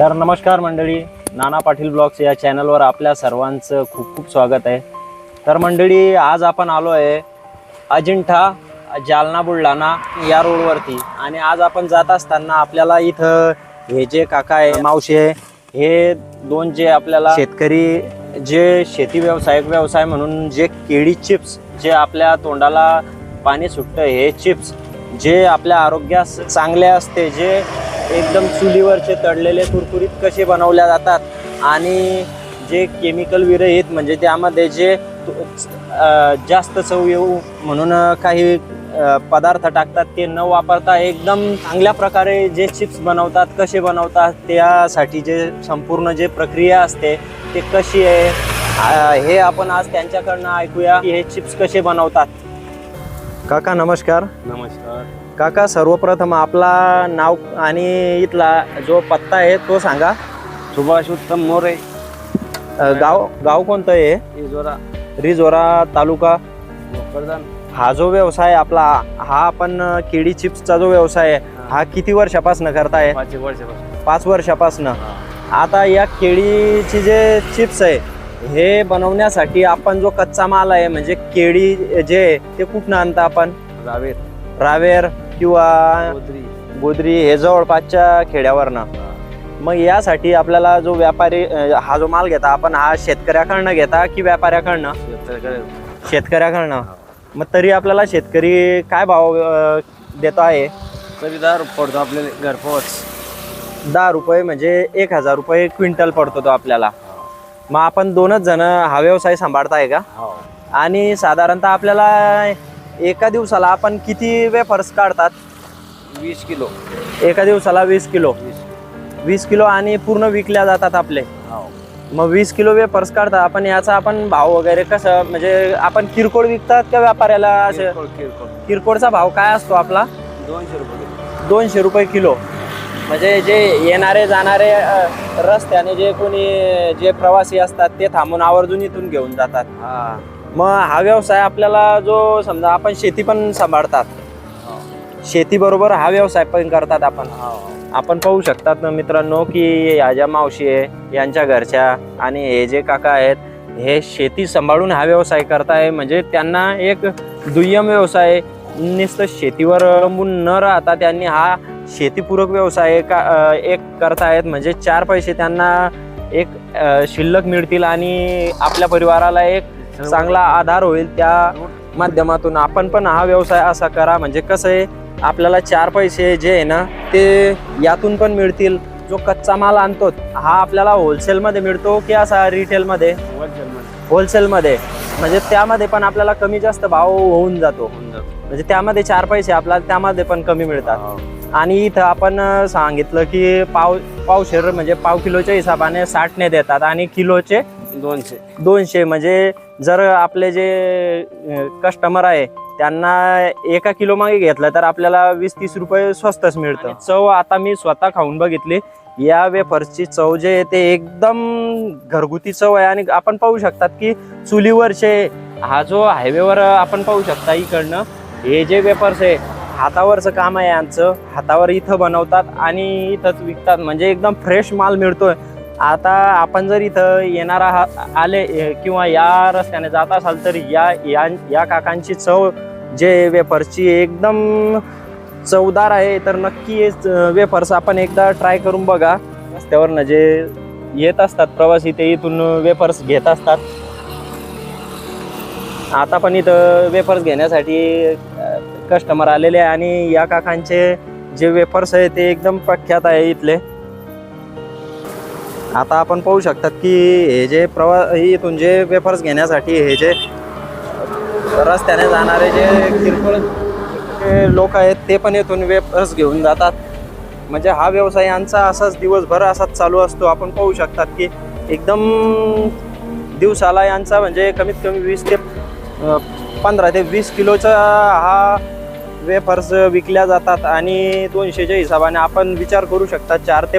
तर नमस्कार मंडळी नाना पाटील ब्लॉग्स या चॅनलवर आपल्या सर्वांचं खूप खूप स्वागत आहे. तर मंडळी आज आपण आलो आहे अजिंठा जालना बुलढाणा या रोडवरती आणि आज आपण जात असताना आपल्याला इथं हे जे काका आहे मावशी आहे हे दोन जे आपल्याला शेतकरी जे शेती व्यवसायिक व्यवसाय म्हणून जे केळी चिप्स जे आपल्या तोंडाला पाणी सुटतं हे चिप्स जे आपल्या आरोग्यास चांगले असते जे एकदम चुलीवरचे तळलेले कुरकुरीत कसे बनवल्या जातात आणि जे केमिकल विरहित म्हणजे त्यामध्ये जे जास्त चव येऊ म्हणून काही पदार्थ टाकतात ते न वापरता एकदम चांगल्या प्रकारे जे चिप्स बनवतात कसे बनवतात त्यासाठी जे संपूर्ण जे प्रक्रिया असते ते कशी आहे हे आपण आज त्यांच्याकडनं ऐकूया की हे चिप्स कसे बनवतात. काका नमस्कार. नमस्कार. काका सर्वप्रथम आपला नाव आणि इथला जो पत्ता आहे तो सांगा. सुभाष उत्तम मोरे. अ, गाव गाव कोणतं आहे इजोरा रिजोरा तालुका. भोकरदान हा जो व्यवसाय आपला हा आपण अ, केळी चिप्सचा जो व्यवसाय आहे हा. किती वर्षापासून करताय? पाच एक वर्षापासून. पाच वर्षापासून. आता या केळीची जे चिप्स आहे हे बनवण्यासाठी आपण जो कच्चा माल आहे म्हणजे केळी जे आहे, ते कुठनं आणता आपण? रावेर. रावेर. किंवा गोदरी. हे जवळपासच्या खेड्यावरनं. मग यासाठी आपल्याला जो व्यापारी हा जो माल घेता आपण हा शेतकऱ्याकडनं घेता की व्यापाऱ्याकडनं? शेतकऱ्याकडे. शेतकऱ्याकडनं. मग तरी आपल्याला शेतकरी काय भाव देतो आहे? तरी दहा पडतो आपल्याला घरपोच दहा रुपये म्हणजे एक हजार रुपये क्विंटल पडतो तो आपल्याला. मग आपण दोनच जण हा व्यवसाय सांभाळताय का? हो. आणि साधारणतः आपल्याला एका दिवसाला आपण किती वेफर्स काढतात? वीस किलो. एका दिवसाला वीस किलो. वीस किलो. आणि पूर्ण विकल्या जातात आपले. हो. मग वीस किलो वेफर्स काढतात. आपण याचा आपण भाव वगैरे कसं म्हणजे आपण किरकोळ विकतात का व्यापाऱ्याला असं? किरकोळ किरकोळ. किरकोळचा भाव काय असतो आपला? दोनशे रुपये. दोनशे रुपये किलो. म्हणजे जे येणारे जाणारे रस्त्याने जे कोणी जे प्रवासी असतात ते थांबून आवर्जून इथून घेऊन जातात. हा. मग हा व्यवसाय आपल्याला जो समजा आपण शेती पण सांभाळतात. हो. शेती बरोबर हा व्यवसाय पण करतात आपण. हो आपण पाहू शकतात ना मित्रांनो की ह्या ज्या मावशी आहे यांच्या घरच्या आणि हे जे काका आहेत हे शेती सांभाळून हा व्यवसाय करताय. म्हणजे त्यांना एक दुय्यम व्यवसाय नुसतं शेतीवर अवलंबून न राहता त्यांनी हा शेतीपूरक व्यवसाय का एक करतायत. म्हणजे चार पैसे त्यांना एक शिल्लक मिळतील आणि आपल्या परिवाराला एक चांगला आधार होईल त्या माध्यमातून. आपण पण हा व्यवसाय असा करा. म्हणजे कसं आहे आपल्याला चार पैसे जे आहे ना ते यातून पण मिळतील. जो कच्चा माल आणतो हा आपल्याला होलसेलमध्ये मिळतो की असा रिटेलमध्ये होलसेलमध्ये म्हणजे त्यामध्ये पण आपल्याला कमी जास्त भाव होऊन जातो. म्हणजे त्यामध्ये चार पैसे आपल्याला त्यामध्ये पण कमी मिळतात. हो. आणि इथं आपण सांगितलं की पाव पावशेर म्हणजे पाव किलोच्या हिसाबाने साठने देतात आणि किलोचे दोनशे. दोनशे. म्हणजे जर आपले जे कस्टमर आहे त्यांना एका किलो मागे घेतलं तर आपल्याला वीस तीस रुपये स्वस्तच मिळतं. चव आता मी स्वतः खाऊन बघितली. या वेफर्सची चव जे आहे ते एकदम घरगुती चव आहे. आणि आपण पाहू शकतात की चुलीवरचे हा जो हायवेवर आपण पाहू शकता इकडनं हे जे वेफर्स आहे हातावरचं काम आहे यांचं. हातावर इथं बनवतात आणि इथंच विकतात. म्हणजे एकदम फ्रेश माल मिळतोय. आता आपण जर इथं येणारा हा- आले किंवा या रस्त्याने जात असाल तर या या या काकांची चव जे वेफर्सची एकदम चवदार आहे तर नक्की वेफर्स आपण एकदा ट्राय करून बघा. रस्त्यावरनं जे येत असतात प्रवासी ते इथून वेफर्स घेत असतात. आता पण इथं वेफर्स घेण्यासाठी कस्टमर आलेले आहे आणि या काकांचे जे वेफर्स आहे ते एकदम प्रख्यात आहे इथले. आता आपण पाहू शकतात की हे जे प्रवा इथून जे वेफर्स घेण्यासाठी हे जे रस्त्याने जाणारे जे किरकोळ लोक आहेत ते पण इथून वेफर्स घेऊन जातात. म्हणजे हा व्यवसाय यांचा असाच दिवसभर असाच चालू असतो. आपण पाहू शकतात की एकदम दिवसाला यांचा म्हणजे कमीत कमी वीस ते पंधरा ते वीस किलोचा हा वेफर्स विकल्या जातात आणि दोनशेच्या हिशोबाने आपण विचार करू शकता चार ते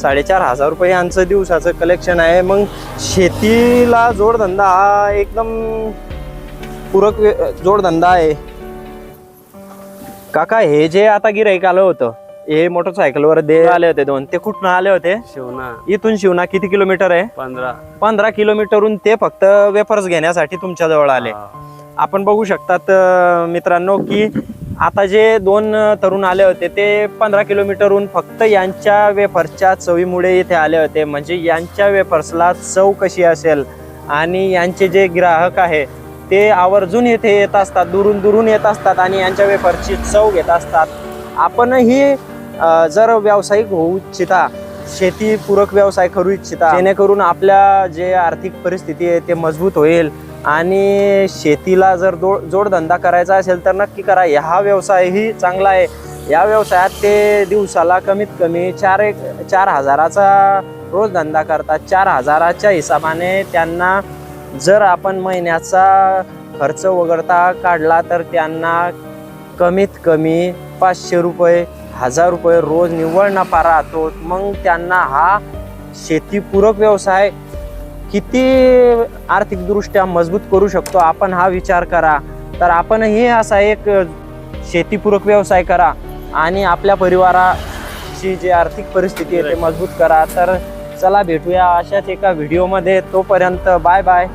साडेचार हजार रुपये यांचं दिवसाचं कलेक्शन आहे. मग शेतीला जोडधंदा हा एकदम पूरक जोडधंदा आहे. काका हे जे आता गिराईक आलं होतं हे मोटरसायकलवर दे आले होते दोन. ते कुठून आले होते? शिवना. इथून शिवना किती किलोमीटर आहे? पंधरा. पंधरा किलोमीटरहून ते फक्त वेफर्स घेण्यासाठी तुमच्या जवळ आले. आपण बघू शकतात मित्रांनो की आता जे दोन तरुण आले होते ते पंधरा किलोमीटरहून फक्त यांच्या वेफर्सच्या चवीमुळे इथे आले होते. म्हणजे यांच्या वेफर्सला चव कशी असेल आणि यांचे जे ग्राहक आहे ते आवर्जून इथे येत असतात दुरून दुरून येत असतात आणि यांच्या वेफरची चव घेत असतात. आपणही जर व्यावसायिक होऊ इच्छिता शेतीपूरक व्यवसाय करू इच्छिता जेणेकरून आपल्या जे आर्थिक परिस्थिती आहे ते मजबूत होईल. आणि शेतीला जर दो जोडधंदा करायचा असेल तर नक्की करा. हा व्यवसायही चांगला आहे. या व्यवसायात ते दिवसाला कमीत कमी चार एक चार हजाराचा रोज धंदा करतात. चार हजाराच्या हिशोबाने त्यांना जर आपण महिन्याचा खर्च वगळता काढला तर त्यांना कमीत कमी पाचशे रुपये हजार रुपये रोज निव्वळ नफा राहतो. मग त्यांना हा शेतीपूरक व्यवसाय किती आर्थिकदृष्ट्या मजबूत करू शकतो आपण हा विचार करा. तर आपणही असा एक शेतीपूरक व्यवसाय करा आणि आपल्या परिवाराची जी आर्थिक परिस्थिती आहे ते मजबूत करा. तर चला भेटूया अशाच एका व्हिडिओमध्ये तोपर्यंत बाय बाय.